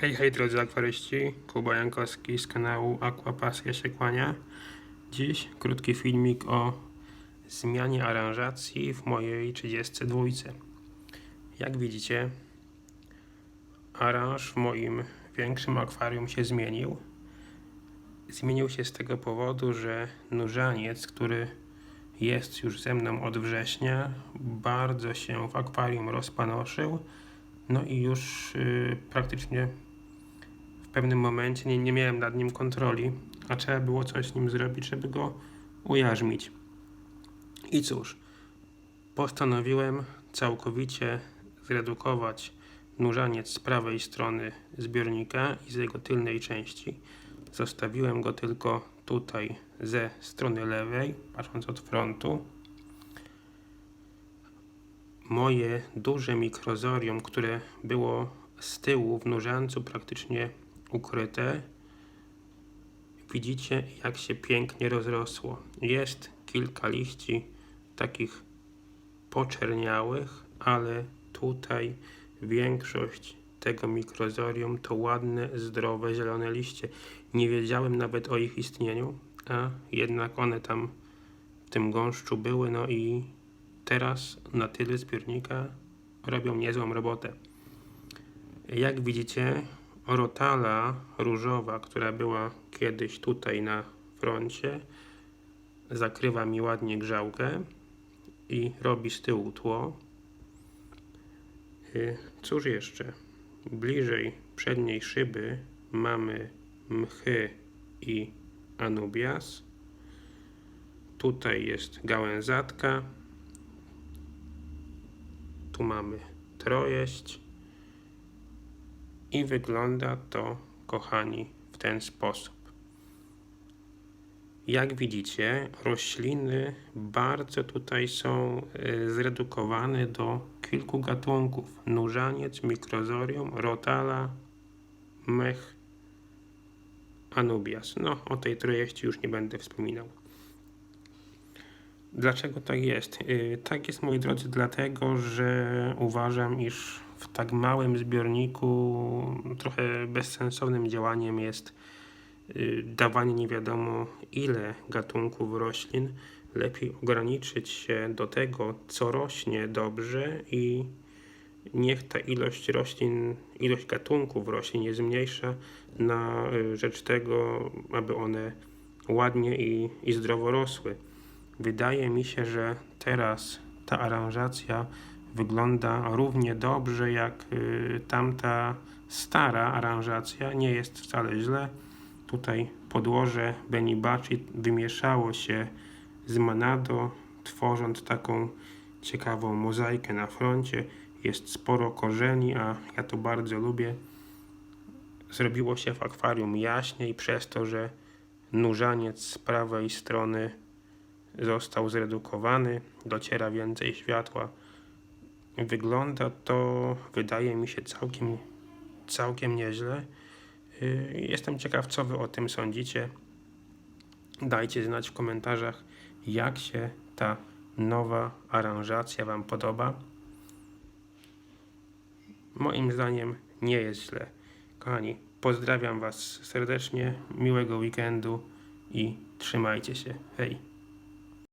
Hej, hej drodzy akwaryści, Kuba Jankowski z kanału Aquapasja się kłania. Dziś krótki filmik o zmianie aranżacji w mojej 32. Jak widzicie, aranż w moim większym akwarium się zmienił. Zmienił się z tego powodu, że nurzaniec, który jest już ze mną od września, bardzo się w akwarium rozpanoszył. No i już y, praktycznie pewnym momencie nie, nie miałem nad nim kontroli, a trzeba było coś z nim zrobić, żeby go ujarzmić. I cóż, postanowiłem całkowicie zredukować nurzaniec z prawej strony zbiornika i z jego tylnej części. Zostawiłem go tylko tutaj ze strony lewej, patrząc od frontu. Moje duże mikrozorium, które było z tyłu w nurzancu praktycznie ukryte, widzicie jak się pięknie rozrosło. Jest kilka liści takich poczerniałych, ale tutaj większość tego mikrozorium to ładne, zdrowe, zielone liście. Nie wiedziałem nawet o ich istnieniu, a jednak one tam w tym gąszczu były, no i teraz na tyle zbiornika robią niezłą robotę. Jak widzicie, rotala różowa, która była kiedyś tutaj na froncie, zakrywa mi ładnie grzałkę i robi z tyłu tło. Y, Cóż jeszcze? Bliżej przedniej szyby mamy mchy i anubias. Tutaj jest gałęzatka. Tu mamy trojeść. I wygląda to, kochani, w ten sposób. Jak widzicie, rośliny bardzo tutaj są y, zredukowane do kilku gatunków. Nurzaniec, mikrozorium, rotala, mech, anubias. No, o tej trojeści już nie będę wspominał. Dlaczego tak jest? Yy, Tak jest, moi drodzy, dlatego, że uważam, iż w tak małym zbiorniku trochę bezsensownym działaniem jest yy, dawanie nie wiadomo ile gatunków roślin. Lepiej ograniczyć się do tego, co rośnie dobrze i niech ta ilość roślin, ilość gatunków roślin jest mniejsza na y, rzecz tego, aby one ładnie i, i zdrowo rosły. Wydaje mi się, że teraz ta aranżacja wygląda równie dobrze jak y, tamta stara aranżacja. Nie jest wcale źle. Tutaj podłoże Benibachi wymieszało się z Manado, tworząc taką ciekawą mozaikę na froncie. Jest sporo korzeni, a ja to bardzo lubię. Zrobiło się w akwarium jaśniej przez to, że nurzaniec z prawej strony został zredukowany, dociera więcej światła. Wygląda to, wydaje mi się, całkiem, całkiem nieźle. Yy, Jestem ciekaw, co Wy o tym sądzicie. Dajcie znać w komentarzach, jak się ta nowa aranżacja Wam podoba. Moim zdaniem nie jest źle. Kochani, pozdrawiam Was serdecznie, miłego weekendu i trzymajcie się. Hej!